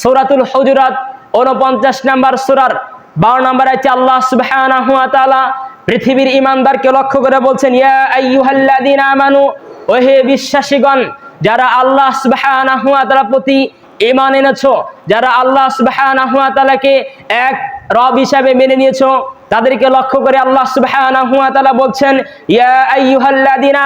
সূরাতুল হুজুরাত 49 নাম্বার সূরার 12 নাম্বার আছে আল্লাহ তাআলা পৃথিবীর ঈমানদারকে লক্ষ্য করে বলছেন আমানু ও হে বিশ্বাসীগণ, যারা আল্লাহ সুবহানাহু ওয়া তাআলার প্রতি ঈমান এনেছো, যারা আল্লাহ সুবহানাহু ওয়া তাআলাকে এক রব হিসাবে মেনে নিয়েছো, তাদেরকে লক্ষ্য করে আল্লাহ সুবহানাহু ওয়া তাআলা বলছেন, ইয়া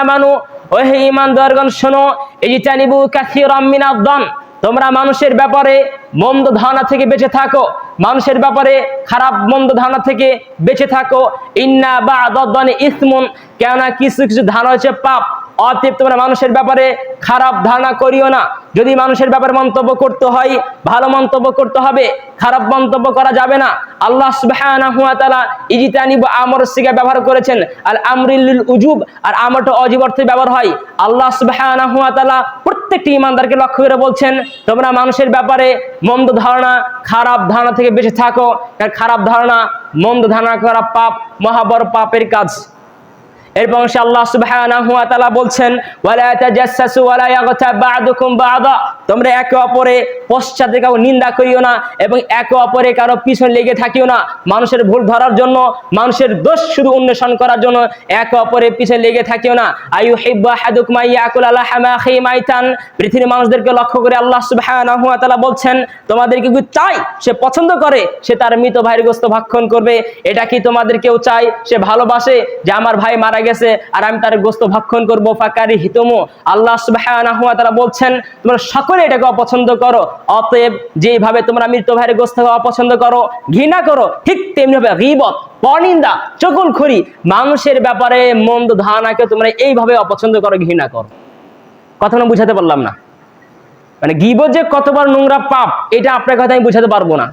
আমানু ও হে ঈমানদারগণ, শোনো, ইজতানিবু কাসীরাম মিনাদ-দন তোমরা মানুষের ব্যাপারে মন্দ ধারণা থেকে বেঁচে থাকো। মানুষের ব্যাপারে খারাপ মন্দ ধারণা থেকে বেঁচে থাকো। ইন্না বা'দাদ-দনি ইসমুন, কেননা কিছু কিছু ধারণা হচ্ছে পাপ। অতএব তোমরা মানুষের ব্যাপারে খারাপ ধারণা করিও না। যদি মানুষের ব্যাপারে মন্তব্য করতে হয়, ভালো মন্তব্য করতে হবে, খারাপ মন্তব্য করা যাবে না। আল্লাহ সুবহানাহু ওয়া তাআলা ইজতানিবু আমর সিগা ব্যবহার করেছেন। আর আমরিল উজুব, আর আমরটা অজীব অর্থে ব্যবহার হয়। আল্লাহ তাআলা প্রত্যেকটি ইমানদারকে লক্ষ্য করে বলছেন, তোমরা মানুষের ব্যাপারে মন্দ ধারণা, খারাপ ধারণা থেকে বেঁচে থাকো। খারাপ ধারণা, মন্দ ধারণা করা পাপ, মহাবর পাপের কাজ। এরপর সে আল্লাহ সুবহানাহু ওয়া তাআলা বলছেন, ওয়ালা তাজাসসু ওয়ালা ইয়াগতাব বা'দুকুম বা'দা। তোমরা একে অপরে পশ্চাতে কাউ নিন্দা করিও না এবং একে অপরে কারও পিছনে লেগে থাকিও না। মানুষের ভুল ধরার জন্য, মানুষের দোষ শুধু উন্বেষণ করার জন্য একে অপরের পিছনে লেগে থাকিও না। আয়ু হিব্বা হাদুকুম ইয়াকুল লাহামা আখি মাইতান। পৃথিবীর মানুষদেরকে লক্ষ্য করে আল্লাহ সুবহানাহু ওয়া তাআলা বলছেন তোমাদেরকে কি চাই সে পছন্দ করে? সে তার মৃত ভাইয়ের গোস্ত ভক্ষণ করবে। এটা কি তোমাদের কেউ চাই সে ভালোবাসে যে আমার ভাই মারা গেছে, আর আমি তার গোস্ত ভক্ষণ করব, ফাকারি হিতমো। আল্লাহ তাআলা বলছেন, তোমরা সকলে এটাকে অপছন্দ করো, অতএব যেভাবে তোমরা মৃত ভাইয়ের গোস্ত অপছন্দ করো, ঘৃণা করো, ঠিক তেমনি ভাবে গীবত পরনিন্দা চকুলখড়ি মানুষের ব্যাপারে মন্দ ধারণাকে তোমরা এইভাবে অপছন্দ করো, ঘৃণা করো। কথা না বুঝাতে পারলাম না। মানে গিবত যে কত বড় নোংরা পাপ, এটা আপনার কথা আমি বুঝাতে পারব না।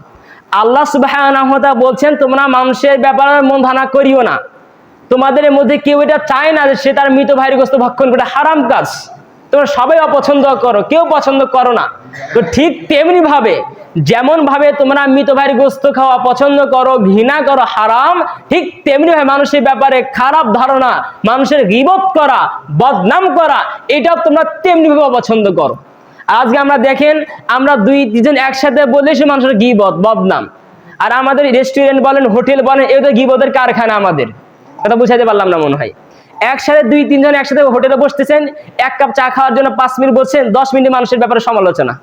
আল্লাহ তাআলা বলছেন, তোমরা মানুষের ব্যাপারে মন ধারণা করিও না। তোমাদের মধ্যে কেউ এটা চায় না যে সে তার মৃত ভাইয়ের গোস্ত ভক্ষণ করে হারাম কাজ। তোমরা সবাই অপছন্দ করো, কেউ পছন্দ করো না। তো ঠিক তেমনি ভাবে যেমন ভাবে তোমরা মৃত ভাইয়ের গোস্ত খাওয়া পছন্দ করো, ঘৃণা করো, হারাম, ঠিক তেমনি ভাবে মানুষের ব্যাপারে খারাপ ধারণা, মানুষের গিবত করা, বদনাম করা, এটাও তোমরা তেমনি ভাবে অপছন্দ করো। আজকে আমরা দেখেন, আমরা দুই দুজন একসাথে বলে সে মানুষের গিবত, বদনাম। আর আমাদের রেস্টুরেন্ট বলেন হোটেল বলেন এগুলো গিবতের কারখানা আমাদের। কথা বুঝাতে পারলাম না মনে হয়। একসাথে দুই, তিনজন একসাথে হোটেলে বসতেছেন, এক কাপ চা খাওয়ার জন্য পাঁচ মিনিট বসছেন দশ মিনিট মানুষের ব্যাপারে সমালোচনা।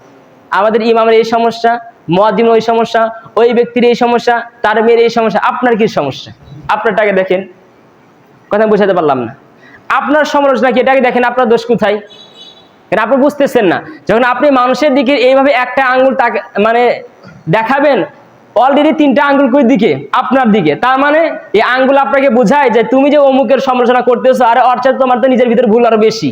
আমাদের ইমামের এই সমস্যা মহাদিন ওই সমস্যা, ওই ব্যক্তির এই সমস্যা, তার মেয়ের এই সমস্যা, আপনার কি সমস্যা? আপনারটাকে দেখেন। কথা বুঝাতে পারলাম না। আপনার সমালোচনা কি, এটাকে দেখেন, আপনার দোষ কোথায়? কারণ আপনি বুঝতেছেন না? যখন আপনি মানুষের দিকে এইভাবে একটা আঙ্গুল তাকে মানে দেখাবেন অলরেডি তিনটা আঙ্গুল করে দিকে? আপনার দিকে। তার মানে এই আঙ্গুল আপনাকে বোঝায় যে তুমি যে অমুকের সমালোচনা করতেছো, আর অর্থাৎ তোমার তো নিজের ভিতরে ভুল আরও বেশি।